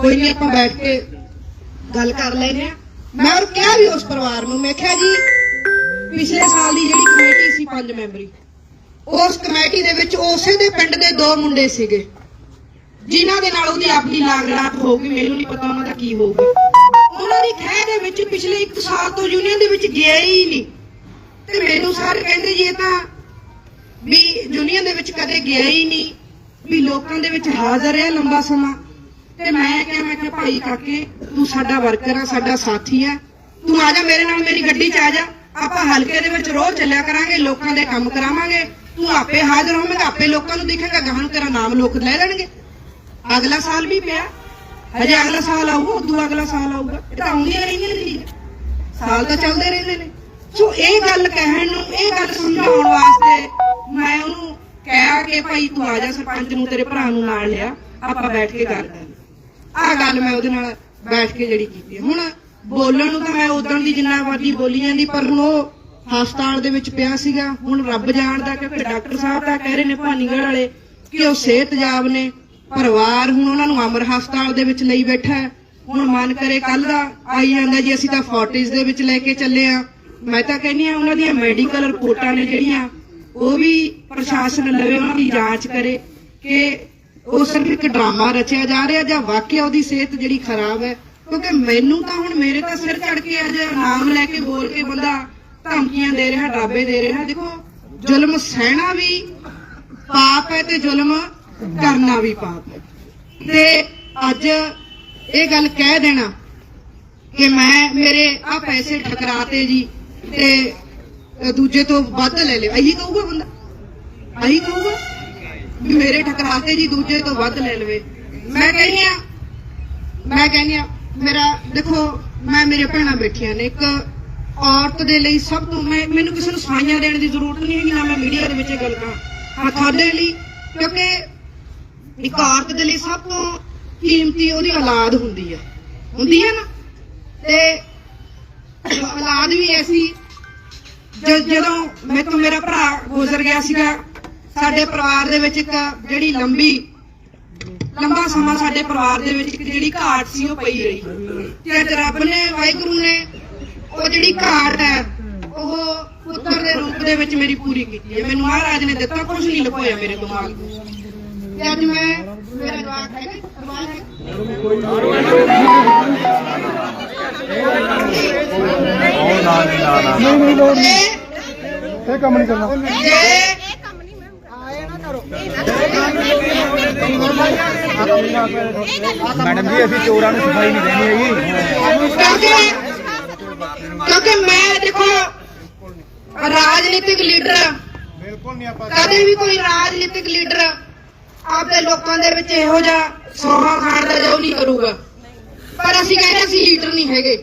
ਕੋਈ ਨਹੀਂ ਆਪਾਂ ਬੈਠ ਕੇ ਗੱਲ ਕਰ ਲੈਨੇ ਆ ਮੈਂ ਉਹ ਕਿਹਾ ਵੀ ਉਸ ਪਰਿਵਾਰ ਨੂੰ, ਮੈਂ ਕਿਹਾ ਜੀ, ਪਿਛਲੇ ਸਾਲ ਦੀ ਜਿਹੜੀ ਕਮੇਟੀ ਸੀ ਪੰਜ ਮੈਂਬਰੀ, ਉਸ ਕਮੇਟੀ ਦੇ ਵਿੱਚ ਉਸੇ ਦੇ ਪਿੰਡ ਦੇ ਦੋ ਮੁੰਡੇ ਸੀਗੇ, ਜਿਨ੍ਹਾਂ ਦੇ ਨਾਲ ਉਹਦੀ ਆਪਣੀ ਲਾਗੜਾਟ ਹੋਊਗੀ, ਮੈਨੂੰ ਨਹੀਂ ਪਤਾ ਉਹਨਾਂ ਦਾ ਕੀ ਹੋਊਗਾ। ਉਹਨਾਂ ਦੀ ਖਹਿ ਦੇ ਵਿੱਚ ਪਿਛਲੇ 1 ਸਾਲ ਤੋਂ ਯੂਨੀਅਨ ਦੇ ਵਿੱਚ ਗਿਆ ਹੀ ਨਹੀਂ। ਤੇ ਮੈਨੂੰ ਸਾਰੇ ਕਹਿੰਦੇ ਜੀ, ਇਹ ਤਾਂ ਵੀ ਯੂਨੀਅਨ ਦੇ ਵਿੱਚ ਕਦੇ ਗਿਆ ਹੀ ਨਹੀਂ, ਵੀ ਲੋਕਾਂ ਦੇ ਵਿੱਚ ਹਾਜ਼ਰ ਹੈ ਲੰਬਾ ਸਮਾਂ। ਤੇ ਮੈਂ ਕਿਹਾ ਮੈਂ ਕਿਹਾ, ਭਾਈ ਕਾਕੇ, ਤੂੰ ਸਾਡਾ ਵਰਕਰ ਆ, ਸਾਡਾ ਸਾਥੀ ਆ। ਤੂੰ ਆ ਜਾ ਮੇਰੇ ਨਾਲ, ਮੇਰੀ ਗੱਡੀ 'ਚ ਆ ਜਾ। ਆਪਾਂ ਹਲਕੇ ਦੇ ਵਿੱਚ ਰੋਜ਼ ਚੱਲਿਆ ਕਰਾਂਗੇ, ਲੋਕਾਂ ਦੇ ਕੰਮ ਕਰਾਵਾਂਗੇ। ਤੂੰ ਆਪੇ ਹਾਜ਼ਰ ਹੋਵੇਂਗਾ ਆਪੇ ਲੋਕਾਂ ਨੂੰ ਦਿਖੇਗਾ, ਗਾਹਾਂ ਨੂੰ ਤੇਰਾ ਨਾਮ ਲੋਕ ਲੈ ਲੈਣਗੇ। ਅਗਲਾ ਸਾਲ ਵੀ ਪਿਆ। ਹਜੇ ਅਗਲਾ ਸਾਲ ਆਊਗਾ, ਉਦੋਂ ਅਗਲਾ ਸਾਲ ਆਊਗਾ। ਇਹ ਤਾਂ ਆਉਂਦੀਆਂ ਰਹਿੰਦੀਆਂ ਨੇ ਸਾਲ ਤਾਂ ਚੱਲਦੇ ਰਹਿੰਦੇ ਨੇ। ਸੋ ਇਹ ਗੱਲ ਕਹਿਣ ਨੂੰ, ਇਹ ਗੱਲ ਸਮਝਾਉਣ ਵਾਸਤੇ ਮੈਂ ਉਹਨੂੰ ਕਹਿਆ ਕਿ ਭਾਈ ਤੂੰ ਆ ਜਾ, ਸਰਪੰਚ ਨੂੰ, ਤੇਰੇ ਭਰਾ ਨੂੰ ਨਾਲ ਲਿਆ। ਆਪਾਂ ਬੈਠ ਕੇ ਗੱਲ ਕਰਾਂਗੇ। ਆਹ ਗੱਲ ਮੈਂ ਉਹਦੇ ਨਾਲ ਬੈਠ ਕੇ ਜਿਹੜੀ ਕੀਤੀ ਹੈ। ਹੁਣ ਬੋਲਣ ਨੂੰ ਤਾਂ ਮੈਂ ਉਦੋਂ ਦੀ ਜਿੰਨਾ ਮਰਜ਼ੀ ਬੋਲੀ ਜਾਂਦੀ, ਪਰ ਹੁਣ ਉਹ ਹਸਪਤਾਲ ਦੇ ਵਿੱਚ ਪਿਆ ਸੀਗਾ। ਹੁਣ ਰੱਬ ਜਾਣਦਾ ਕਿਉਂਕਿ ਡਾਕਟਰ ਸਾਹਿਬ ਤਾਂ ਕਹਿ ਰਹੇ ਨੇ ਭਾਨੀਗੜ੍ਹ ਵਾਲੇ ਕਿ ਉਹ ਸਿਹਤਯਾਬ ਨੇ। ਪਰਿਵਾਰ ਹੁਣ ਉਹਨਾਂ ਨੂੰ ਅਮਰ ਹਸਪਤਾਲ ਦੇ ਵਿੱਚ ਲਈ ਬੈਠਾ ਹੈ। ਹੁਣ ਮਨ ਕਰੇ ਕੱਲ ਦਾ, ਆਈ ਜਾਂਦਾ ਜੀ, ਅਸੀਂ ਤਾਂ ਫੋਰਟਿਸ ਦੇ ਵਿੱਚ ਲੈ ਕੇ ਚੱਲੇ ਆ ਮੈਂ ਤਾਂ ਕਹਿੰਦੀ ਆ ਉਹਨਾਂ ਦੀਆਂ ਮੈਡੀਕਲ ਰਿਪੋਰਟਾਂ ਨੇ ਜਿਹੜੀਆਂ, ਉਹ ਵੀ ਪ੍ਰਸ਼ਾਸਨ ਲਵੇ ਉਹਨਾਂ ਦੀ ਜਾਂਚ ਕਰੇ ਕਿ ਉਹ ਸਿਰਫ ਇੱਕ ਡਰਾਮਾ ਰਚਿਆ ਜਾ ਰਿਹਾ ਜਾਂ ਵਾਕਿਆ ਉਹਦੀ ਸਿਹਤ ਜਿਹੜੀ ਖਰਾਬ ਹੈ? ਕਿਉਂਕਿ ਮੈਨੂੰ ਤਾਂ ਹੁਣ ਮੇਰੇ ਤਾਂ ਸਿਰ ਚੜ ਕੇ ਅੱਜ ਨਾਮ ਲੈ ਕੇ ਬੋਲ ਕੇ ਬੰਦਾ ਧਮਕੀਆਂ ਦੇ ਰਿਹਾ, ਡਰਾਬੇ ਦੇ ਰਿਹਾ। ਦੇਖੋ, ਜ਼ੁਲਮ ਸਹਿਣਾ ਵੀ ਪਾਪ ਹੈ ਤੇ ਜ਼ੁਲਮ ਕਰਨਾ ਵੀ ਪਾਪ ਹੈ। ਤੇ ਅੱਜ ਇਹ ਗੱਲ ਕਹਿ ਦੇਣਾ ਕਿ ਮੈਂ, ਮੇਰੇ ਆ ਪੈਸੇ ਠਕਰਾਤੇ ਜੀ ਤੇ ਦੂਜੇ ਤੋਂ ਵੱਧ ਲੈ ਲਿਆ ਇਹੀ ਕਹੂਗਾ ਬੰਦਾ? ਇਹੀ ਕਹੂਗਾ? ਵੀ ਮੇਰੇ ਠਕਰਾਤੇ ਜੀ ਦੂਜੇ ਤੋਂ ਵੱਧ ਲੈ ਲਵੇ। ਮੈਂ ਕਹਿੰਦੀ ਆ ਮੈਂ ਕਹਿੰਦੀ ਆ ਮੇਰਾ, ਦੇਖੋ, ਮੈਂ ਮੇਰੇ ਭੈਣਾਂ ਬੈਠੀਆਂ ਨੇ, ਇੱਕ ਔਰਤ ਦੇ ਲਈ ਸਭ ਤੋਂ, ਮੈਂ, ਮੈਨੂੰ ਕਿਸੇ ਨੂੰ ਸਫਾਈਆਂ ਦੇਣ ਦੀ ਜ਼ਰੂਰਤ ਨਹੀਂ ਹੈਗੀ, ਨਾ ਮੈਂ ਮੀਡੀਆ ਦੇ ਵਿੱਚ ਇਹ ਗੱਲ ਕਰਾਂ। ਹਾਂ ਤੁਹਾਡੇ ਲਈ, ਕਿਉਂਕਿ ਇੱਕ ਔਰਤ ਦੇ ਲਈ ਸਭ ਤੋਂ ਕੀਮਤੀ ਉਹਦੀ ਔਲਾਦ ਹੁੰਦੀ ਹੈ ਹੁੰਦੀ ਹੈ ਨਾ? ਤੇ ਔਲਾਦ ਵੀ ਐਸੀ ਜਦੋਂ ਮੇਰੇ ਤੋਂ ਮੇਰਾ ਭਰਾ ਗੁਜ਼ਰ ਗਿਆ ਸੀਗਾ ਸਾਡੇ ਪਰਿਵਾਰ ਦੇ ਵਿੱਚ ਇੱਕ ਜਿਹੜੀ ਲੰਬੀ ਲੰਬਾ ਸਮਾਂ ਸਾਡੇ ਪਰਿਵਾਰ ਦੇ ਵਿੱਚ ਇੱਕ ਜਿਹੜੀ ਘਾਟ ਸੀ ਉਹ ਪਈ ਰਹੀ। ਤੇ ਅੱਜ ਰੱਬ ਨੇ ਵਾਹਿਗੁਰੂ ਨੇ ਉਹ ਜਿਹੜੀ ਘਾਟ ਹੈ ਉਹ ਪੁੱਤਰ ਦੇ ਰੂਪ ਦੇ ਵਿੱਚ ਮੇਰੀ ਪੂਰੀ ਕੀਤੀ ਹੈ। ਮੈਨੂੰ ਮਹਾਰਾਜ ਨੇ ਦਿੱਤਾ ਕੁਝ ਨਹੀਂ ਲੁਕੋਇਆ ਮੇਰੇ ਦਿਮਾਗ ਤੋਂ ਤੇ ਅੱਜ ਮੈਂ ਮੇਰਾ ਜਵਾਬ ਹੈ ਜਵਾਬ ਹੈ। ਉਹ ਨਾ ਨਾ ਨਾ ਨਹੀਂ ਨਹੀਂ ਲੋੜ ਨਹੀਂ ਤੇ ਇਹ ਕੰਮ ਨਹੀਂ ਕਰਨਾ। ਮੈਡਮ ਜੀ ਅਸੀਂ ਚੋਰਾਂ ਨੂੰ ਸਫ਼ਾਈ ਨਹੀਂ ਦੇਣੀ ਹੈਗੀ। ਕਿਉਂਕਿ ਮੈਂ ਦੇਖੋ ਰਾਜਨੀਤਿਕ ਲੀਡਰ ਆ। ਬਿਲਕੁਲ ਨਹੀਂ ਆਪਾਂ ਕਦੇ ਵੀ ਕੋਈ ਰਾਜਨੀਤਿਕ ਲੀਡਰ ਆਪਦੇ ਲੋਕਾਂ ਦੇ ਵਿੱਚ ਇਹੋ ਜਿਹਾ ਸੋਹਾ ਖਾਣ ਦਾ ਜੋ ਨਹੀਂ ਕਰੂਗਾ। ਪਰ ਅਸੀਂ ਕਹਿੰਦੇ ਅਸੀਂ ਲੀਡਰ ਨਹੀਂ ਹੈਗੇ।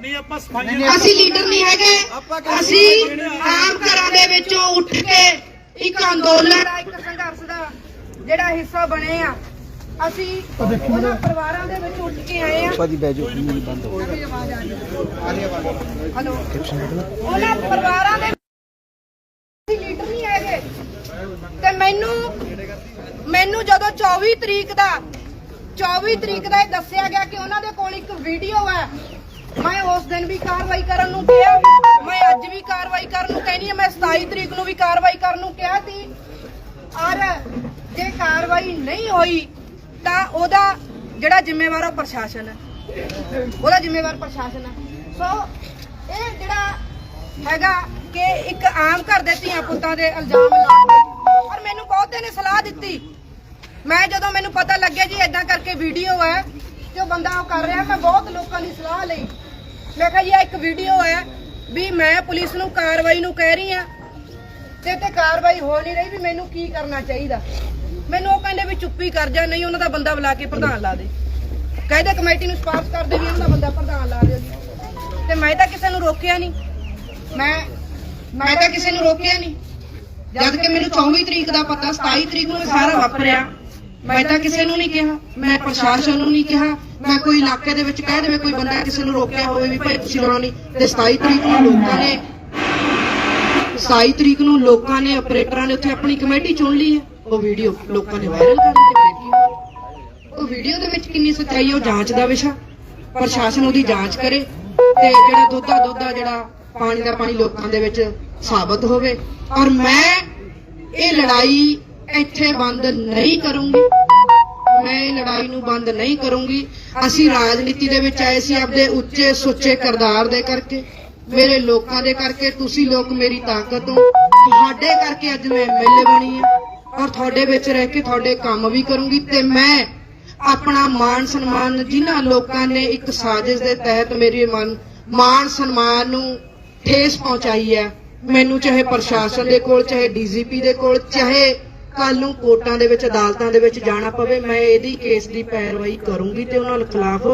ਨਹੀਂ ਆਪਾਂ ਸਫ਼ਾਈ ਅਸੀਂ ਲੀਡਰ ਨਹੀਂ ਹੈਗੇ। ਅਸੀਂ ਆਮ ਘਰਾਂ ਦੇ ਵਿੱਚੋਂ ਉੱਠ ਕੇ ਇੱਕ ਅੰਦੋਲਨ ਦਾ ਇੱਕ ਸੰਘਰਸ਼ ਦਾ ਜਿਹੜਾ ਹਿੱਸਾ ਬਣੇ ਆ। ਅਸੀਂ ਉਹਨਾਂ ਪਰਿਵਾਰਾਂ ਦੇ ਵਿੱਚ ਉੱਠ ਕੇ ਆਏ ਆ। ਭਾਜੀ ਬੈਜੋ ਬੰਦ ਹੋ ਹਲੋ। ਉਹਨਾਂ ਪਰਿਵਾਰਾਂ ਦੇ ਅਸੀਂ ਲੀਡਰ ਨਹੀਂ ਹੈਗੇ। ਤੇ ਮੈਨੂੰ ਮੈਨੂੰ ਜਦੋਂ 24 ਤਰੀਕ ਦਾ 24 ਤਰੀਕ ਦਾ ਇਹ ਦੱਸਿਆ ਗਿਆ ਕਿ ਉਹਨਾਂ ਦੇ ਕੋਲ ਇੱਕ ਵੀਡੀਓ ਹੈ ਮੈਂ ਉਸ ਦਿਨ ਵੀ ਕਾਰਵਾਈ ਕਰਨ ਨੂੰ ਕਿਹਾ ਮੈਂ ਅੱਜ ਵੀ ਕਾਰਵਾਈ ਕਰਨ ਨੂੰ ਕਹਿਣੀ ਆ। ਮੈਂ 27 ਤਰੀਕ ਨੂੰ ਵੀ ਕਾਰਵਾਈ ਕਰਨ ਨੂੰ ਕਿਹਾ ਸੀ। ਔਰ ਜੇ ਕਾਰਵਾਈ ਨਹੀਂ ਹੋਈ, ਤਾਂ ਉਹਦਾ ਜਿਹੜਾ ਜ਼ਿੰਮੇਵਾਰ ਉਹ ਪ੍ਰਸ਼ਾਸਨ ਹੈ ਉਹਦਾ ਜ਼ਿੰਮੇਵਾਰ ਪ੍ਰਸ਼ਾਸਨ ਹੈ ਸੋ ਇਹ ਜਿਹੜਾ ਹੈਗਾ ਕਿ ਇੱਕ ਆਮ ਘਰ ਦੇ ਧੀਆਂ ਪੁੱਤਾਂ ਦੇ ਇਲਜ਼ਾਮ ਲਾਉਂਦੇ ਔਰ ਮੈਨੂੰ ਬਹੁਤੇ ਨੇ ਸਲਾਹ ਦਿੱਤੀ। ਮੈਂ ਜਦੋਂ ਮੈਨੂੰ ਪਤਾ ਲੱਗਿਆ ਜੀ ਇਦਾਂ ਕਰਕੇ ਵੀਡੀਓ ਹੈ ਤੇ ਉਹ ਬੰਦਾ ਉਹ ਕਰ ਰਿਹਾ, ਮੈਂ ਬਹੁਤ ਲੋਕਾਂ ਦੀ ਸਲਾਹ ਲਈ। ਮੈਂ ਕਿਹਾ ਜੀ ਇਹ ਇੱਕ ਵੀਡੀਓ ਹੈ ਵੀ ਮੈਂ ਪੁਲਿਸ ਨੂੰ ਕਾਰਵਾਈ ਨੂੰ ਕਹਿ ਰਹੀ ਆ ਤੇ ਤੇ ਕਾਰਵਾਈ ਹੋ ਨਹੀਂ ਰਹੀ ਵੀ ਮੈਨੂੰ ਕੀ ਕਰਨਾ ਚਾਹੀਦਾ। ਮੈਨੂੰ ਉਹ ਕਹਿੰਦੇ ਵੀ ਚੁੱਪੀ ਕਰ ਜਾ, ਨਹੀਂ ਉਹਨਾਂ ਦਾ ਬੰਦਾ ਬੁਲਾ ਕੇ ਪ੍ਰਧਾਨ ਲਾ ਦੇ। ਕਹਿੰਦੇ ਕਮੇਟੀ ਨੂੰ ਸਪਾਰਸ਼ ਕਰ ਦੇ ਵੀ ਉਹਨਾਂ ਦਾ ਬੰਦਾ ਪ੍ਰਧਾਨ ਲਾ ਦਿਓ ਜੀ। ਤੇ ਮੈਂ ਤਾਂ ਕਿਸੇ ਨੂੰ ਰੋਕਿਆ ਨਹੀਂ। ਮੈਂ ਮੈਂ ਤਾਂ ਕਿਸੇ ਨੂੰ ਰੋਕਿਆ ਨਹੀਂ। ਜਦ ਕਿ ਮੈਨੂੰ 24 ਤਰੀਕ ਦਾ ਪਤਾ 27 ਤਰੀਕ ਨੂੰ ਸਾਰਾ ਵਾਪਰਿਆ। ਮੈਂ ਤਾਂ ਕਿਸੇ ਨੂੰ ਨਹੀਂ ਕਿਹਾ। ਮੈਂ ਪ੍ਰਸ਼ਾਸਨ ਨੂੰ ਨਹੀਂ ਕਿਹਾ। ਮੈਂ ਕੋਈ ਇਲਾਕੇ ਦੇ ਵਿੱਚ ਕਹਿ ਦੇਵੇ, ਕੋਈ ਬੰਦਾ ਕਿਸੇ ਨੂੰ ਰੋਕਿਆ ਹੋਵੇ ਵੀ ਭਾਈ ਤੁਸੀਂ ਲਾਉਣਾ ਨਹੀਂ। ਤੇ 27 ਤਰੀਕ ਨੂੰ ਲੋਕਾਂ ਨੇ 27 ਤਰੀਕ ਨੂੰ ਲੋਕਾਂ ਨੇ ਆਪਰੇਟਰਾਂ ਨੇ ਉੱਥੇ ਆਪਣੀ ਕਮੇਟੀ ਚੁਣ ਲਈ ਹੈ। ਉਹ ਵੀਡੀਓ ਲੋਕਾਂ ਨੇ ਵਾਇਰਲ ਕਰ ਦਿੱਤੀ ਉਹ ਵੀਡੀਓ ਦੇ ਵਿੱਚ ਕਿੰਨੀ ਸੱਚਾਈ ਹੈ, ਉਹ ਜਾਂਚ ਦਾ ਵਿਸ਼ਾ। ਪ੍ਰਸ਼ਾਸਨ ਉਹਦੀ ਜਾਂਚ ਕਰੇ ਤੇ ਜਿਹੜਾ ਦੁੱਧਾ ਦੁੱਧਾ ਜਿਹੜਾ ਪਾਣੀ ਦਾ ਪਾਣੀ ਲੋਕਾਂ ਦੇ ਵਿੱਚ ਸਾਬਤ ਹੋਵੇ। ਔਰ ਮੈਂ ਇਹ ਲੜਾਈ ਇੱਥੇ ਬੰਦ ਨਹੀਂ ਕਰੂੰਗੀ। ਮੈਂ ਇਹ ਲੜਾਈ ਨੂੰ ਬੰਦ ਨਹੀਂ ਕਰੂੰਗੀ। ਅਸੀਂ ਰਾਜਨੀਤੀ ਦੇ ਵਿੱਚ ਆਏ ਸੀ ਆਪਦੇ ਉੱਚੇ ਸੁੱਚੇ ਕਰਦਾਰ ਦੇ ਕਰਕੇ, ਮੇਰੇ ਲੋਕਾਂ ਦੇ ਕਰਕੇ, ਤੁਸੀਂ ਲੋਕ ਮੇਰੀ ਤਾਕਤ ਹੋ। ਤੁਹਾਡੇ ਕਰਕੇ ਅੱਜ ਮੈਂ ਐਮਐਲਏ ਬਣੀ ਹਾਂ ਔਰ ਤੁਹਾਡੇ ਵਿੱਚ ਰਹਿ ਕੇ ਤੁਹਾਡੇ ਕੰਮ ਵੀ ਕਰੂੰਗੀ ਤੇ ਮੈਂ ਆਪਣਾ ਮਾਨ ਸਨਮਾਨ ਜਿਨ੍ਹਾਂ ਲੋਕਾਂ ਨੇ ਇੱਕ ਸਾਜ਼ਿਸ਼ ਦੇ ਤਹਿਤ ਮੇਰੇ ਮਨ ਮਾਣ ਸਨਮਾਨ ਨੂੰ ਠੇਸ ਪਹੁੰਚਾਈ ਹੈ, ਮੈਨੂੰ ਚਾਹੇ ਪ੍ਰਸ਼ਾਸਨ ਦੇ ਕੋਲ, ਚਾਹੇ ਡੀਜੀਪੀ ਦੇ ਕੋਲ, ਚਾਹੇ ਕੱਲ ਨੂੰ ਕੋਰਟਾਂ ਦੇ ਵਿੱਚ, ਅਦਾਲਤਾਂ ਦੇ ਵਿੱਚ ਜਾਣਾ ਪਵੇ, ਮੈਂ ਇਹਦੀ ਕੇਸ ਦੀ ਪੈਰਵਾਈ ਕਰੂੰਗੀ ਤੇ ਉਹਨਾਂ ਖਿਲਾਫ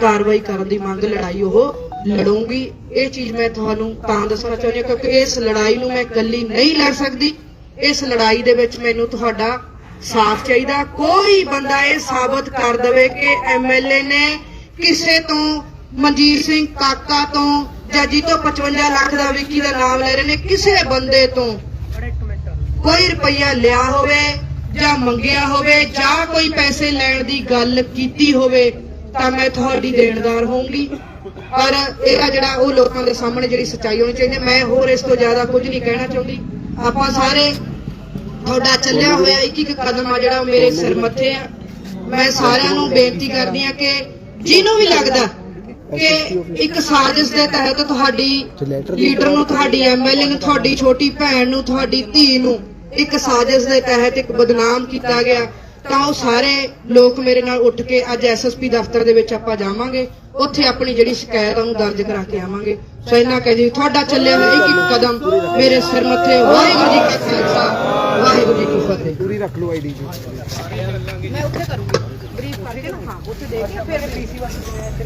ਕਾਰਵਾਈ ਕਰਨ ਦੀ ਮੰਗ, ਲੜਾਈ ਉਹ ਲੜੂੰਗੀ। ਇਹ ਚੀਜ਼ ਮੈਂ ਤੁਹਾਨੂੰ ਤਾਂ ਦੱਸਣਾ ਚਾਹੁੰਦੀ ਹਾਂ ਕਿਉਂਕਿ ਇਸ ਲੜਾਈ ਨੂੰ ਮੈਂ ਇਕੱਲੀ ਨਹੀਂ ਲੜ ਸਕਦੀ। ਇਸ ਲੜਾਈ ਦੇ ਵਿੱਚ ਮੈਨੂੰ ਤੁਹਾਡਾ ਸਾਥ ਚਾਹੀਦਾ। ਕੋਈ ਬੰਦਾ ਇਹ ਸਾਬਤ ਕਰ ਦੇਵੇ ਕਿ ਐਮਐਲਏ ਨੇ ਕਿਸੇ ਤੋਂ, ਮਨਜੀਤ ਸਿੰਘ ਕਾਕਾ ਤੋਂ, ਜਾਂ ਜੀ ਤੋਂ 55 ਲੱਖ ਦਾ ਵਿੱਕੀ ਦਾ ਨਾਮ ਲੈ ਰਹੇ ਨੇ, ਕਿਸੇ ਬੰਦੇ ਤੋਂ ਕੋਈ ਰੁਪਈਆ ਲਿਆ ਹੋਵੇ ਜਾਂ ਮੰਗਿਆ ਹੋਵੇ ਜਾਂ ਕੋਈ ਪੈਸੇ ਲੈਣ ਦੀ ਗੱਲ ਕੀਤੀ ਹੋਵੇ, ਤਾਂ ਮੈਂ ਤੁਹਾਡੀ ਦੇਣਦਾਰ ਹੋਊਂਗੀ। ਔਰ ਇਹਦਾ ਜਿਹੜਾ ਉਹ ਲੋਕਾਂ ਦੇ ਸਾਹਮਣੇ ਜਿਹੜੀ ਸੱਚਾਈ ਹੋਣੀ ਚਾਹੀਦੀ ਮੈਂ ਹੋਰ ਇਸ ਤੋਂ ਜ਼ਿਆਦਾ ਕੁਝ ਨਹੀਂ ਕਹਿਣਾ ਚਾਹੁੰਦੀ। ਆਪਾਂ ਸਾਰੇ ਤੁਹਾਡਾ ਚੱਲਿਆ ਹੋਇਆ ਇੱਕ ਇੱਕ ਕਦਮ ਆ ਜਿਹੜਾ ਮੇਰੇ ਸਿਰ ਮੱਥੇ ਆ। ਮੈਂ ਸਾਰਿਆਂ ਨੂੰ ਬੇਨਤੀ ਕਰਦੀ ਆ ਕਿ ਜਿਹਨੂੰ ਵੀ ਲੱਗਦਾ ਕਿ ਇੱਕ ਸਾਜ਼ਿਸ਼ ਦੇ ਤਹਿਤ ਤੁਹਾਡੀ ਲੀਡਰ ਨੂੰ, ਤੁਹਾਡੀ ਐਮਐਲਏ ਨੂੰ, ਤੁਹਾਡੀ ਛੋਟੀ ਭੈਣ ਨੂੰ, ਤੁਹਾਡੀ ਧੀ ਨੂੰ ਇੱਕ ਸਾਜ਼ਿਸ਼ ਦੇ ਤਹਿਤ ਇੱਕ ਬਦਨਾਮ ਕੀਤਾ ਗਿਆ ਤਾਂ ਉਹ ਸਾਰੇ ਲੋਕ ਮੇਰੇ ਨਾਲ ਉੱਠ ਕੇ ਅੱਜ ਐਸਐਸਪੀ ਦਫ਼ਤਰ ਦੇ ਵਿੱਚ ਆਪਾਂ ਜਾਵਾਂਗੇ ਉੱਥੇ ਆਪਣੀ ਜਿਹੜੀ ਸ਼ਿਕਾਇਤ ਉਹਨੂੰ ਦਰਜ ਕਰਾ ਕੇ ਆਵਾਂਗੇ। ਸੋ ਇਹਨਾਂ ਕਹਿ ਜੀ ਤੁਹਾਡਾ ਚੱਲਿਆ ਹੋਇਆ ਇੱਕ ਇੱਕ ਕਦਮ ਮੇਰੇ ਸਿਰ ਮੱਥੇ ਵਾਹਿਗੁਰੂ ਜੀ ਕਾ ਖਾਲਸਾ ਵਾਹਿਗੁਰੂ ਜੀ ਕੀ ਫਤਿਹ। ਪੂਰੀ ਰੱਖ ਲਓ ਆਈਡੀ ਜੀ। ਮੈਂ ਉੱਥੇ ਕਰੂੰਗੀ। ਬਰੀਫ ਕਰਕੇ ਨਾ ਹਾਂ ਉੱਥੇ ਦੇਖ ਕੇ ਫਿਰ ਡੀਸੀ ਵਾਸਤੇ